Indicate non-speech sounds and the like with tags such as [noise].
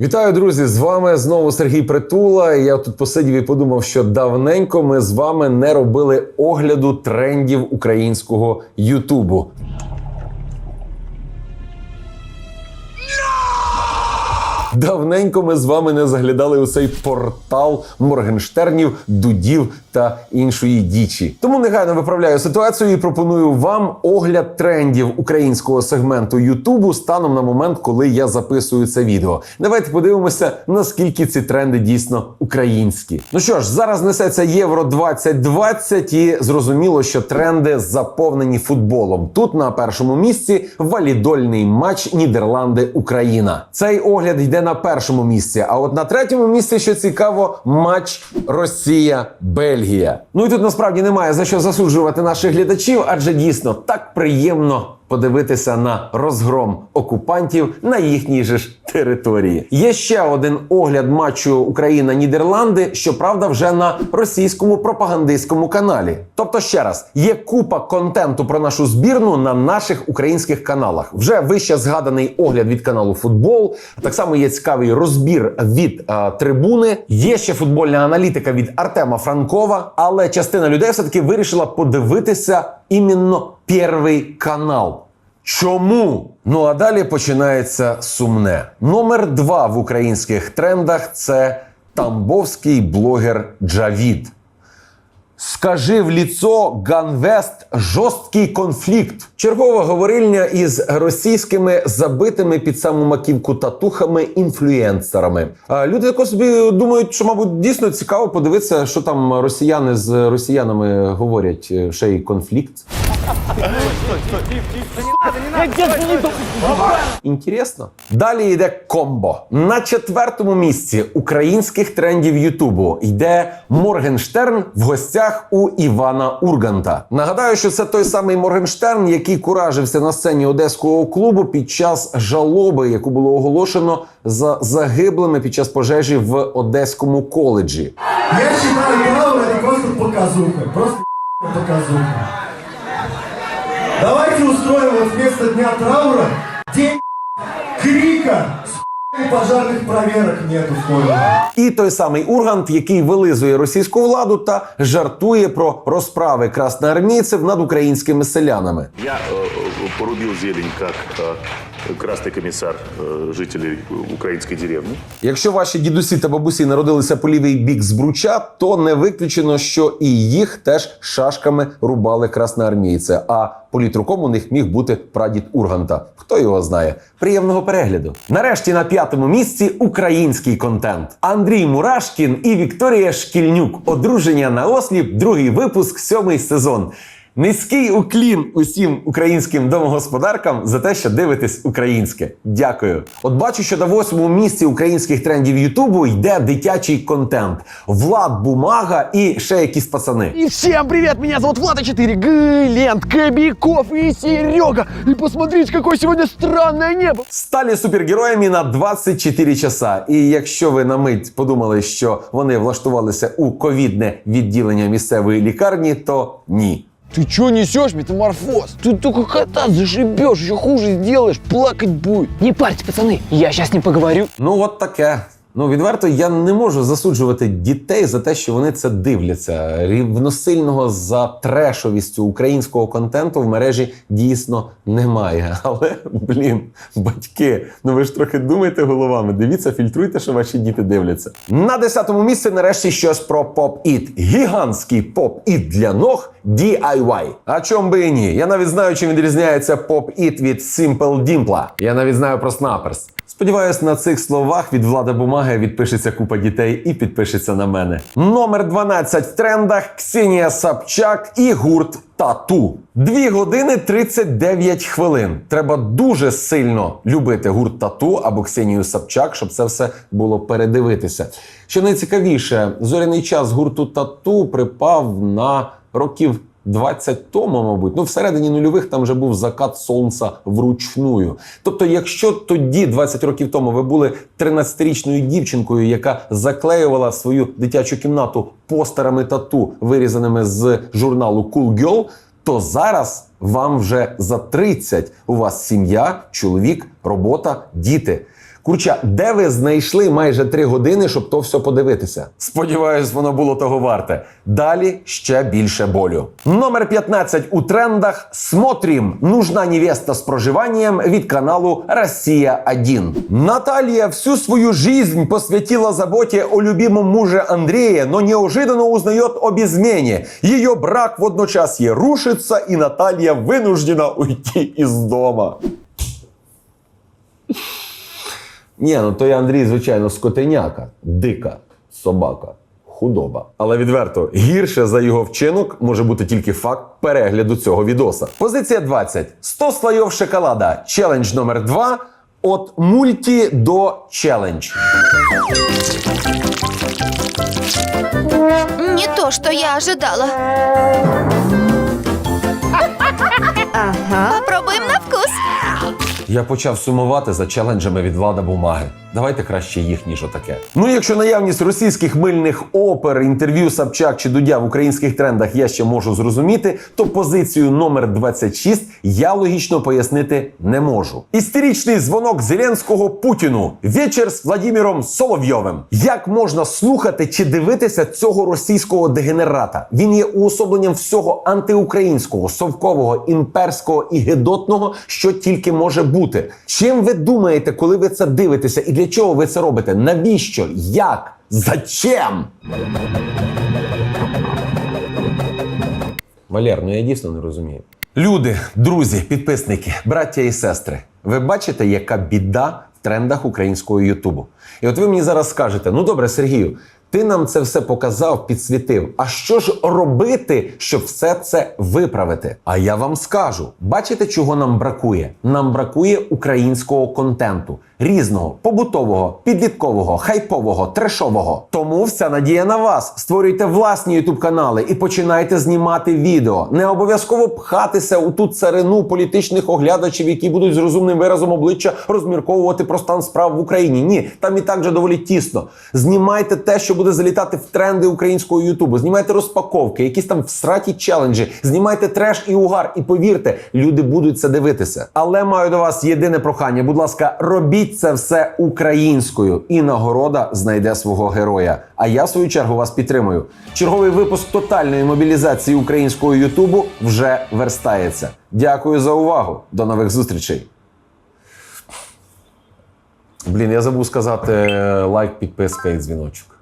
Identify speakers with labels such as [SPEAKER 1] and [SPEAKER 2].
[SPEAKER 1] Вітаю, друзі! З вами знову Сергій Притула. Я тут посидів і подумав, що давненько ми з вами не робили огляду трендів українського Ютубу. Давненько ми з вами не заглядали у цей портал Моргенштернів, Дудів та іншої дічі. Тому негайно виправляю ситуацію і пропоную вам огляд трендів українського сегменту Ютубу станом на момент, коли я записую це відео. Давайте подивимося, наскільки ці тренди дійсно українські. Ну що ж, зараз несеться Євро 2020 і зрозуміло, що тренди заповнені футболом. Тут на першому місці валідольний матч Нідерланди-Україна. Цей огляд йде на першому місці. А от на третьому місці, що цікаво, матч Росія-Бельгія. Ну і тут насправді немає за що засуджувати наших глядачів, адже дійсно так приємно подивитися на розгром окупантів на їхній же ж території. Є ще один огляд матчу Україна-Нідерланди, щоправда, вже на російському пропагандистському каналі. Тобто, ще раз, є купа контенту про нашу збірну на наших українських каналах. Вже вище згаданий огляд від каналу Футбол. Так само є цікавий розбір від е, трибуни. Є ще футбольна аналітика від Артема Франкова, але частина людей все таки вирішила подивитися іменно перший канал. Чому? Ну а далі починається сумне. Номер два в українських трендах це тамбовський блогер Джавід. Скажи в ліцо Ганвест жорсткий конфлікт. Чергова говорильня із російськими забитими під саму маківку татухами інфлюенсерами. А люди також собі думають, що мабуть дійсно цікаво подивитися, що там росіяни з росіянами говорять. Ще й конфлікт. Інтересно. Далі йде комбо. На четвертому місці українських трендів Ютубу йде Моргенштерн в гостях у Івана Урганта. Нагадаю, що це той самий Моргенштерн, який куражився на сцені одеського клубу під час жалоби, яку було оголошено за загиблими під час пожежі в Одеському коледжі.
[SPEAKER 2] Я считаю, траур просто [laughs] показуха. Просто показуха. Давайте устроим вот вместо дня траура день крика с пожарных проверок нету скоро.
[SPEAKER 1] І той самий Ургант, який вилизує російську владу та жартує про розправи красноармійців над українськими селянами.
[SPEAKER 3] Я э, порубил зелень как э, красный комиссар э, жителей украинской деревни.
[SPEAKER 1] Якщо ваші дідусі та бабусі народилися по лівий бік збруча, то не виключено, що і їх теж шашками рубали красноармійці. А політруком у них міг бути прадід Урганта. Хто його знає? Приємного перегляду. Нарешті на п'ятому місці український контент. Андрій Мурашкін і Вікторія Шкільнюк. Одруження на осліп, другий випуск, сьомий сезон. Низький уклін усім українським домогосподаркам за те, що дивитесь українське. Дякую. От бачу, що на восьмому місці українських трендів Ютубу йде дитячий контент. Влад Бумага і ще якісь пацани.
[SPEAKER 4] И всем привет, меня зовут Влада 4, Глент, Кобяков и Серега. И посмотрите, какое сегодня странное небо.
[SPEAKER 1] Стали супергероями на 24 часа. І якщо ви на мить подумали, що вони влаштувалися у ковідне відділення місцевої лікарні, то ні.
[SPEAKER 4] Ты чё несешь, метаморфоз? Тут только кота зашибешь, еще хуже сделаешь, плакать будет. Не парьтесь, пацаны, я сейчас не поговорю.
[SPEAKER 1] Ну, от таке. Ну, відверто, я не можу засуджувати дітей за те, що вони це дивляться. Рівносильного за трешовістю українського контенту в мережі дійсно немає. [laughs] Але, блін, батьки, ну ви ж трохи думайте головами. Дивіться, фільтруйте, що ваші діти дивляться. На десятому місці нарешті щось про поп-іт. Гігантський поп-іт для ног DIY. А чом би і ні? Я навіть знаю, чим відрізняється поп-іт від Simple Dimple. Я навіть знаю про Snappers. Сподіваюсь, на цих словах від влади бумаги відпишеться купа дітей і підпишеться на мене. Номер 12 в трендах Ксенія Собчак і гурт Тату. 2 години 39 хвилин. Треба дуже сильно любити гурт Тату або Ксенію Собчак, щоб це все було передивитися. Що найцікавіше, зоряний час гурту Тату припав на років 20 тому, мабуть, ну всередині нульових там вже був закат сонця вручную. Тобто, якщо тоді, 20 років тому, ви були 13-річною дівчинкою, яка заклеювала свою дитячу кімнату постерами тату, вирізаними з журналу Cool Girl, то зараз вам вже за 30 у вас сім'я, чоловік, робота, діти. Курча, де ви знайшли майже три години, щоб то все подивитися? Сподіваюсь, воно було того варте. Далі ще більше болю. Номер 15 у трендах. Смотрим. Нужна невеста з проживанням від каналу Россия 1 Наталья всю свою жизнь посвятила заботе о любимом муже Андрея, но неожиданно узнает об измене. Ее брак в одночасье рушится, и Наталья вынуждена уйти из дома. Ні, ну то я Андрій, звичайно, скотеняка, дика собака, худоба. Але відверто гірше за його вчинок може бути тільки факт перегляду цього відоса. Позиція 20. 100 слоїв шоколада. Челендж номер 2. От мульті до челендж.
[SPEAKER 5] Не то, что я ожидала.
[SPEAKER 1] Я почав сумувати за челенджами від влада бумаги. Давайте краще їх, ніж отаке. Ну, якщо наявність російських мильних опер, інтерв'ю Собчак чи Дудя в українських трендах я ще можу зрозуміти, то позицію номер 26 я логічно пояснити не можу. Істеричний дзвонок Зеленського Путіну. Вечір з Владимиром Соловйовим. Як можна слухати чи дивитися цього російського дегенерата? Він є уособленням всього антиукраїнського, совкового, імперського і гедотного, що тільки може бути. Чим ви думаєте, коли ви це дивитеся, і для чого ви це робите? Навіщо? Як? Зачем? Валер, ну я дійсно не розумію. Люди, друзі, підписники, браття і сестри, ви бачите, яка біда в трендах українського Ютубу. І от ви мені зараз скажете: ну добре, Сергію, ти нам це все показав, підсвітив. А що ж робити, щоб все це виправити? А я вам скажу: бачите, чого нам бракує? Нам бракує українського контенту. Різного, побутового, підліткового, хайпового, трешового. Тому вся надія на вас. Створюйте власні ютуб канали і починайте знімати відео. Не обов'язково пхатися у ту царину політичних оглядачів, які будуть з розумним виразом обличчя розмірковувати про стан справ в Україні. Ні, там і так же доволі тісно. Знімайте те, що буде залітати в тренди українського ютубу. Знімайте розпаковки, якісь там всраті челенджі, знімайте треш і угар. І повірте, люди будуть це дивитися. Але маю до вас єдине прохання. Будь ласка, робіть це все українською, і нагорода знайде свого героя. А я в свою чергу вас підтримую. Черговий випуск тотальної мобілізації українського ютубу вже верстається. Дякую за увагу. До нових зустрічей. Блін, я забув сказати лайк, підписка і дзвіночок.